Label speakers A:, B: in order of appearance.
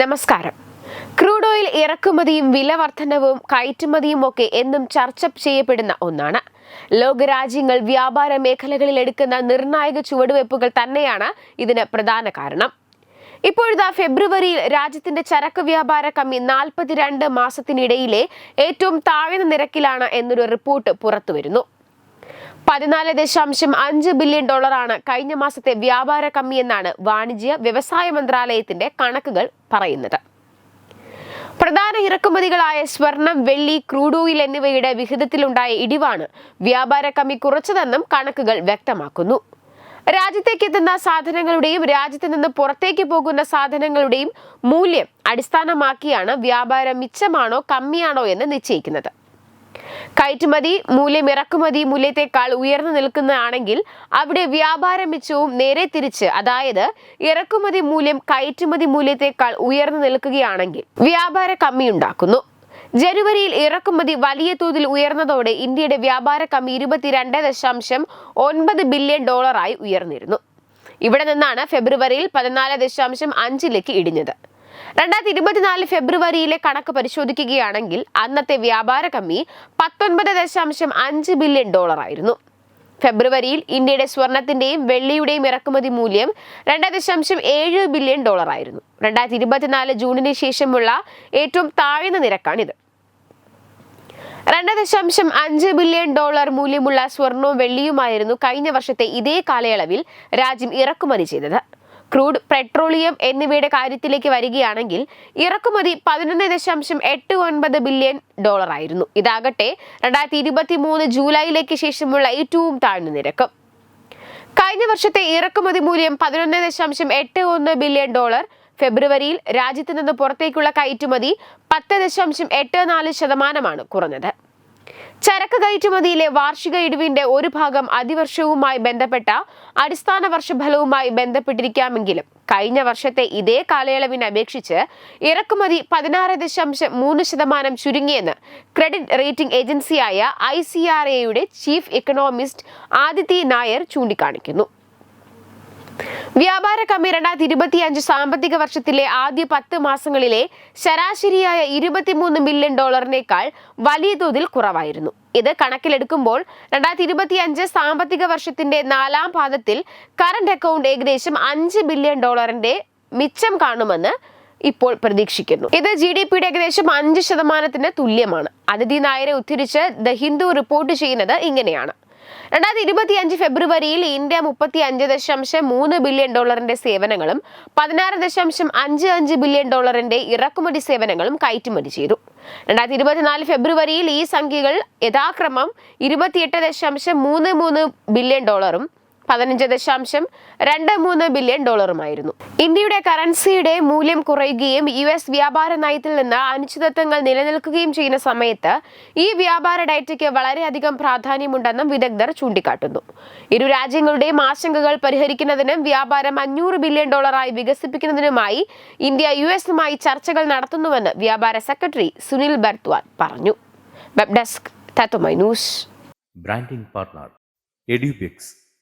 A: നമസ്കാരം. Crude oil ഇറക്കുമതിയും വില വർധനവും കയറ്റുമതിയും ഒക്കെ എന്നും ചർച്ച ചെയ്യപ്പെടുന്ന ഒന്നാണ്. ലോകരാജ്യങ്ങൾ വ്യാപാര മേഖലകളിൽ എടുക്കുന്ന നിർണായക ചുവടുവയ്പ്പുകൾ തന്നെയാണ് ഇതിന് പ്രധാന കാരണം. ഇപ്പോഴത്തെ ഫെബ്രുവരിയിൽ രാജ്യത്തിന്റെ ചരക്ക് വ്യാപാര കമ്മി നാൽപ്പത്തിരണ്ട് മാസത്തിനിടയിലെ ഏറ്റവും താഴ്ന്ന നിരക്കിലാണ് എന്നൊരു റിപ്പോർട്ട് പുറത്തുവരുന്നു. പതിനാല് ദശാംശം അഞ്ച് ബില്യൺ ഡോളറാണ് കഴിഞ്ഞ മാസത്തെ വ്യാപാര കമ്മി എന്നാണ് വാണിജ്യ വ്യവസായ മന്ത്രാലയത്തിന്റെ കണക്കുകൾ പറയുന്നത്. പ്രധാന ഇറക്കുമതികളായ സ്വർണം വെള്ളി ക്രൂഡ് ഓയിൽ എന്നിവയുടെ വിഹിതത്തിലുണ്ടായ ഇടിവാണ് വ്യാപാര കമ്മി കുറച്ചതെന്നും കണക്കുകൾ വ്യക്തമാക്കുന്നു. രാജ്യത്തേക്ക് എത്തുന്ന സാധനങ്ങളുടെയും രാജ്യത്ത് നിന്ന് പുറത്തേക്ക് പോകുന്ന സാധനങ്ങളുടെയും മൂല്യം അടിസ്ഥാനമാക്കിയാണ് വ്യാപാരം മിച്ചമാണോ കമ്മിയാണോ എന്ന് നിശ്ചയിക്കുന്നത്. കയറ്റുമതി മൂല്യം ഇറക്കുമതി മൂല്യത്തെക്കാൾ ഉയർന്നു നിൽക്കുന്നതാണെങ്കിൽ അവിടെ വ്യാപാര മിച്ചവും നേരെ തിരിച്ച് അതായത് ഇറക്കുമതി മൂല്യം കയറ്റുമതി മൂല്യത്തെക്കാൾ ഉയർന്നു നിൽക്കുകയാണെങ്കിൽ വ്യാപാര കമ്മി ഉണ്ടാക്കുന്നു. ജനുവരിയിൽ ഇറക്കുമതി വലിയ തോതിൽ ഉയർന്നതോടെ ഇന്ത്യയുടെ വ്യാപാര കമ്മി ഇരുപത്തിരണ്ട് ദശാംശം ഒൻപത് ബില്യൺ ഡോളറായി ഉയർന്നിരുന്നു. ഇവിടെ നിന്നാണ് ഫെബ്രുവരിയിൽ പതിനാല് ദശാംശം അഞ്ചിലേക്ക് ഇടിഞ്ഞത്. രണ്ടായിരത്തി ഇരുപത്തിനാല് ഫെബ്രുവരിയിലെ കണക്ക് പരിശോധിക്കുകയാണെങ്കിൽ അന്നത്തെ വ്യാപാര കമ്മി പത്തൊൻപത് ദശാംശം അഞ്ച് ബില്യൺ ഡോളറായിരുന്നു. ഫെബ്രുവരിയിൽ ഇന്ത്യയുടെ സ്വർണത്തിന്റെയും വെള്ളിയുടെയും ഇറക്കുമതി മൂല്യം രണ്ട് ദശാംശം ഏഴ് ബില്യൺ ഡോളറായിരുന്നു. രണ്ടായിരത്തി ഇരുപത്തിനാല് ജൂണിന് ശേഷമുള്ള ഏറ്റവും താഴ്ന്ന നിരക്കാണിത്. രണ്ട് ദശാംശം അഞ്ച് ബില്യൺ ഡോളർ മൂല്യമുള്ള സ്വർണവും വെള്ളിയുമായിരുന്നു കഴിഞ്ഞ വർഷത്തെ ഇതേ കാലയളവിൽ രാജ്യം ഇറക്കുമതി ചെയ്തത്. ക്രൂഡ് പെട്രോളിയം എന്നിവയുടെ കാര്യത്തിലേക്ക് വരികയാണെങ്കിൽ ഇറക്കുമതി പതിനൊന്ന് ദശാംശം എട്ട് ഒൻപത് ബില്യൺ ഡോളർ ആയിരുന്നു ഇതാകട്ടെ രണ്ടായിരത്തി ഇരുപത്തി മൂന്ന് ജൂലൈയിലേക്ക് ശേഷമുള്ള ഏറ്റവും താഴ്ന്ന നിരക്ക്. കഴിഞ്ഞ വർഷത്തെ ഇറക്കുമതി മൂല്യം പതിനൊന്ന് ദശാംശം എട്ട് ഒന്ന് ബില്യൺ ഡോളർ. ഫെബ്രുവരിയിൽ രാജ്യത്ത് നിന്ന് പുറത്തേക്കുള്ള കയറ്റുമതി പത്ത് ദശാംശം എട്ട് നാല് ശതമാനമാണ് കുറഞ്ഞത്. ചരക്ക് കയറ്റുമതിയിലെ വാർഷിക ഇടിവിന്റെ ഒരു ഭാഗം അതിവർഷവുമായി ബന്ധപ്പെട്ട അടിസ്ഥാന വർഷഫലവുമായി ബന്ധപ്പെട്ടിരിക്കാമെങ്കിലും കഴിഞ്ഞ വർഷത്തെ ഇതേ കാലയളവിനെ അപേക്ഷിച്ച് ഇറക്കുമതി പതിനാറ് ദശാംശം മൂന്ന് ശതമാനം ചുരുങ്ങിയെന്ന് ക്രെഡിറ്റ് റേറ്റിംഗ് ഏജൻസിയായ ഐ സി ആർ എയുടെ ചീഫ് എക്കണോമിസ്റ്റ് ആദിത്യ നായർ ചൂണ്ടിക്കാണിക്കുന്നു. വ്യാപാര കമ്മി രണ്ടായിരത്തി ഇരുപത്തി അഞ്ച് സാമ്പത്തിക വർഷത്തിലെ ആദ്യ പത്ത് മാസങ്ങളിലെ ശരാശരിയായ ഇരുപത്തിമൂന്ന് ബില്യൺ ഡോളറിനേക്കാൾ വലിയ തോതിൽ കുറവായിരുന്നു. ഇത് കണക്കിലെടുക്കുമ്പോൾ രണ്ടായിരത്തി ഇരുപത്തി അഞ്ച് സാമ്പത്തിക വർഷത്തിന്റെ നാലാം പാദത്തിൽ കറന്റ് അക്കൗണ്ട് ഏകദേശം അഞ്ച് ബില്യൺ ഡോളറിന്റെ മിച്ചം കാണുമെന്ന് ഇപ്പോൾ പ്രതീക്ഷിക്കുന്നു. ഇത് ജി ഡി പിയുടെ ഏകദേശം അഞ്ച് ശതമാനത്തിന് തുല്യമാണ്. അതിഥി നായരെ ഉദ്ധരിച്ച് ദ ഹിന്ദു റിപ്പോർട്ട് ചെയ്യുന്നത് ഇങ്ങനെയാണ്. രണ്ടായിരത്തി ഇരുപത്തി അഞ്ച് ഫെബ്രുവരിയിൽ ഇന്ത്യ മുപ്പത്തി അഞ്ച് ദശാംശം മൂന്ന് ബില്യൺ ഡോളറിന്റെ സേവനങ്ങളും പതിനാറ് ദശാംശം അഞ്ച് അഞ്ച് ബില്യൺ ഡോളറിന്റെ ഇറക്കുമതി സേവനങ്ങളും കയറ്റുമതി ചെയ്തു. രണ്ടായിരത്തി ഇരുപത്തിനാല് ഫെബ്രുവരിയിൽ ഈ സംഖ്യകൾ യഥാക്രമം ഇരുപത്തിയെട്ട് ദശാംശം മൂന്ന് മൂന്ന് ബില്യൺ ഡോളറും പതിനഞ്ച് ദശാംശം രണ്ട് മൂന്ന് ബില്യൺ ഡോളറുമായിരുന്നു. ഇന്ത്യയുടെ കറൻസിയുടെ മൂല്യം കുറയുകയും യു എസ് വ്യാപാര നയത്തിൽ നിന്ന് അനിശ്ചിതത്വങ്ങൾ നിലനിൽക്കുകയും ചെയ്യുന്ന സമയത്ത് ഈ വ്യാപാര ഡയറ്റയ്ക്ക് വളരെയധികം പ്രാധാന്യമുണ്ടെന്നും വിദഗ്ധർ ചൂണ്ടിക്കാട്ടുന്നു. ഇരു രാജ്യങ്ങളുടെയും ആശങ്കകൾ പരിഹരിക്കുന്നതിനും വ്യാപാരം അഞ്ഞൂറ് ബില്യൺ ഡോളറായി വികസിപ്പിക്കുന്നതിനുമായി ഇന്ത്യ യു എസുമായി ചർച്ചകൾ നടത്തുന്നുവെന്ന് വ്യാപാര സെക്രട്ടറി സുനിൽ ബർത്വാൻ പറഞ്ഞു. Web desk news.
B: Branding partner Edubix.